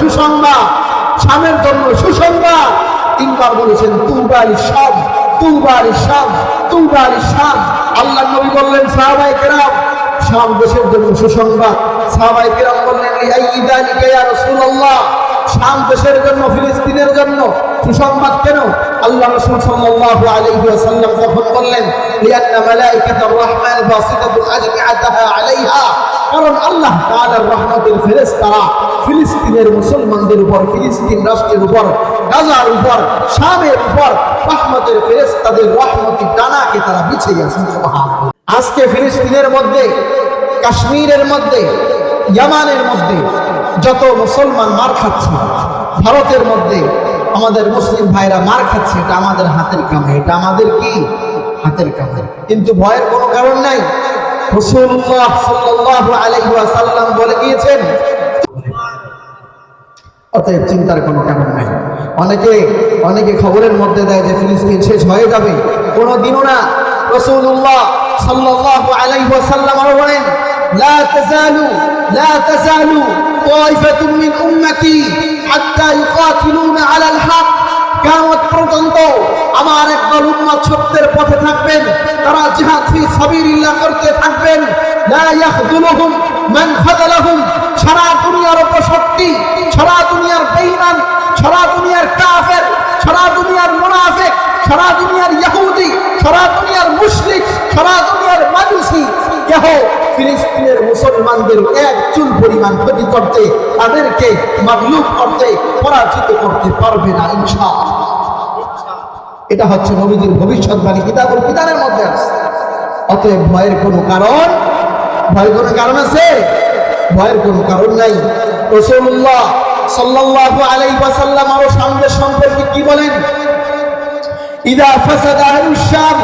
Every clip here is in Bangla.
সুসংবাদ শামের জন্য সুসংবাদ। তিনবার বলেছেন, তুবারি সব তুবারি সব তুবারি সব আল্লাহ নবী বললেন সাহাবাই কেরাম শাম দেশের জন্য সুসংবাদ। সাহাবাই কেরাম বললেন শাম দেশের জন্য, ফিলিস্তিনের জন্য সুসংবাদ কেন? আল্লাহ রাসূল সাল্লাল্লাহু আলাইহি ওয়াসাল্লাম তখন বললেন লিআন্না মালাইকাতার রহমান বাসিতাতুল আজমিআতাহা আলাইহা। কারণ আল্লাহ তাআলার রহমতের ফেরেশতারা ফিলিস্তিনের মুসলমানদের উপর, ফিলিস্তিন রাষ্ট্রের উপর, গাজার উপর, শামের উপর রহমতের ফেরেশতাদের রহমতি ডানাকে তারা বিছিয়ে সুবহানাল্লাহ। আজকে ফিলিস্তিনের মধ্যে, কাশ্মীরের মধ্যে, ইয়ামানের মধ্যে যত মুসলমান মার খাচ্ছে, ভারতের মধ্যে আমাদের মুসলিম ভাইরা মার খাচ্ছে, এটা আমাদের হাতের কামে, এটা আমাদের কি? হাতের কামে। কিন্তু ভয়ের কোনো কারণ নাই। রসুল্লাহ সাল্লাল্লাহু আলাইহি ওয়াসাল্লাম বলে গিয়েছেন অতএব চিন্তার কোনো কারণ নাই অনেকে অনেকে খবরের মধ্যে দেয় যে ফিলিস্তিন শেষ হয়ে যাবে কোনো দিনও না রসুল্লাহ সাল্লাল্লাহু আলাইহি ওয়াসাল্লাম আরো বলেন لا تزالوا لا تزالوا طائفة من أمتي حتى يقاتلون على الحق কিয়ামত পর্যন্ত আমার উম্মত সত্যের পথে থাকবেন, তারা জিহাদ ফি সাবিলিল্লাহ করতে থাকবেন। লা ইয়াখযুলুহুম মান খাযালাহুম সারা দুনিয়ার অপশক্তি সারা দুনিয়ার বেঈমান, সারা দুনিয়ার কাফের, সারা দুনিয়ার মুনাফিক, সারা দুনিয়ার ইহুদি সারা দুনিয়ার মুশরিক, সারা দুনিয়ার মাজুসি কেহ ফিলিস্তিনের মুসলমানদের এক চুল পরিমাণ ক্ষতি করতে তাদেরকে মাগলুব করতে পরাজিত করতে পারবে না, ইনশাআল্লাহ। এটা হচ্ছে নবীদের ভবিষ্যৎবাণী, কিতাবুল কিতাবের মধ্যে আছে। অতএব ভয়ের কোনো কারণ ভয়ের কোনো কারণ আছে? ভয়ের কোনো কারণ নাই। রসুল্লাহ সাল্লাল্লাহু আলাইহি ওয়াসাল্লাম আরও সামনের সম্পর্কে কি বলেন? ইদা ফাসাদা আহলুশ শাম,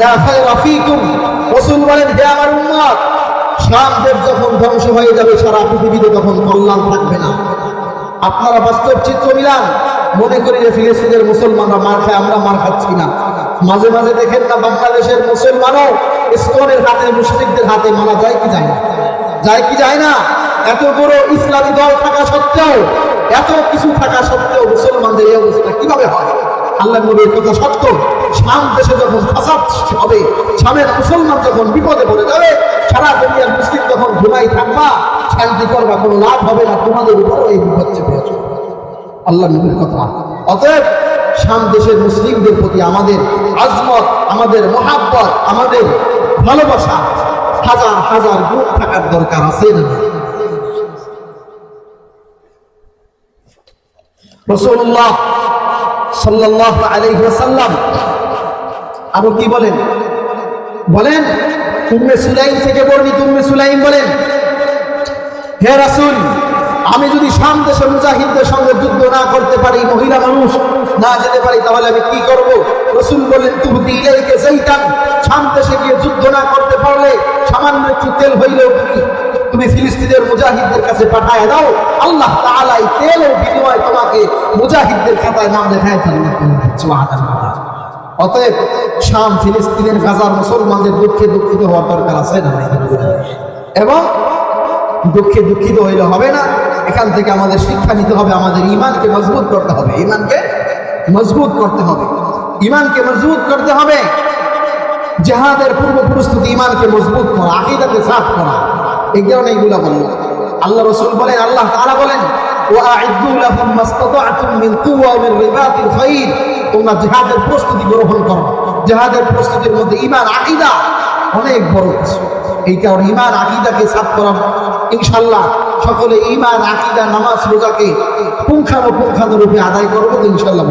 লা খায়রা ফীকুম। রাসূল বলেন, হে আমার উম্মত, শাম যখন ধ্বংস হয়ে যাবে, সারা পৃথিবীতে তখন কল্যাণ থাকবে না। আপনারা বাস্তব চিত্র মিলান মনে করি যে ফিলিস্তিনের মুসলমানরা মার খায়, আমরা মার খাচ্ছি না। মাঝে মাঝে দেখেন না বাংলাদেশের মুসলমানও ইসকনের হাতে মুসলিমদের হাতে মারা যায় কি যায় না? যায় কি যায় না? এত বড় ইসলামী দল থাকা সত্ত্বেও, এত কিছু থাকা সত্ত্বেও মুসলমানদের এই অবস্থা কীভাবে হয়? আল্লাহ নবীর কথা সত্য, শাম দেশে যখন ফাসাদ হবে, শামের মুসলমান যখন বিপদে পড়ে যাবে, সারা দুনিয়ার মুসলিম যখন ঘুমাই থাকবা, শান্তি করবা, কোনো লাভ হবে না, তোমাদের উপরও এই বিপদ চেপে আসবে আল্লাহ নবীর কথা। অতএব শাম দেশের মুসলিমদের প্রতি আমাদের আজমত, আমাদের মহাব্বত, আমাদের ভালোবাসা হাজার হাজার গুণ থাকার দরকার আছে না রসুল্লাহ সাল্লাহ আলাইহি ওয়াসাল্লাম আরও কি বলেন? বলেন, উম্মে সুলাইম থেকে বর্ণিত উম্মে সুলাইম বলেন, হে রাসূল আমি যদি শাম দেশের মুজাহিদদের সঙ্গে যুদ্ধ না করতে পারি, মহিলা মানুষ না যেতে পারি, তাহলে আমি কি করব? রসুল বলেন তুমি ইলাইকে যাইতাম শাম দেশে গিয়ে যুদ্ধ না করতে পারলে সামান্য একটু তেল হইলেও তুমি তুমি ফিলিস্তিনের মুজাহিদদের কাছে পাঠায় দাও। আল্লাহ তাআলা এই তেলের বিনিময়ে তোমাকে মুজাহিদদের খাতায় নাম লেখায় অতএব শাম ফিলিস্তিনের গাজার মুসলমানদের দুঃখে দুঃখিত হওয়ার দরকার আছে না এবং দুঃখে দুঃখিত হইলে হবে না। এখান থেকে আমাদের শিক্ষা নিতে হবে, আমাদের ইমানকে মজবুত করতে হবে। ইমানকে মজবুত করতে হবে। ইমানকে মজবুত করতে হবে। জেহাদের পূর্ব প্রস্তুতি ইমানকে মজবুত করা, আকিদাকে সাফ করা, এই কারণে এইগুলো বলল আল্লাহ রসুল বলেন, আল্লাহ তারা বলেন প্রস্তুতি গ্রহণ প্রস্তুতির মধ্যে ইমান আকিদা অনেক বড় ইমান আকিদাকে সাফ করা ইনশাল্লাহ সকলে ইমান আকিদা নামাজ রোজাকে পুঙ্খানুপুঙ্খানুরূপে আদায় করব ইনশাল্লাহ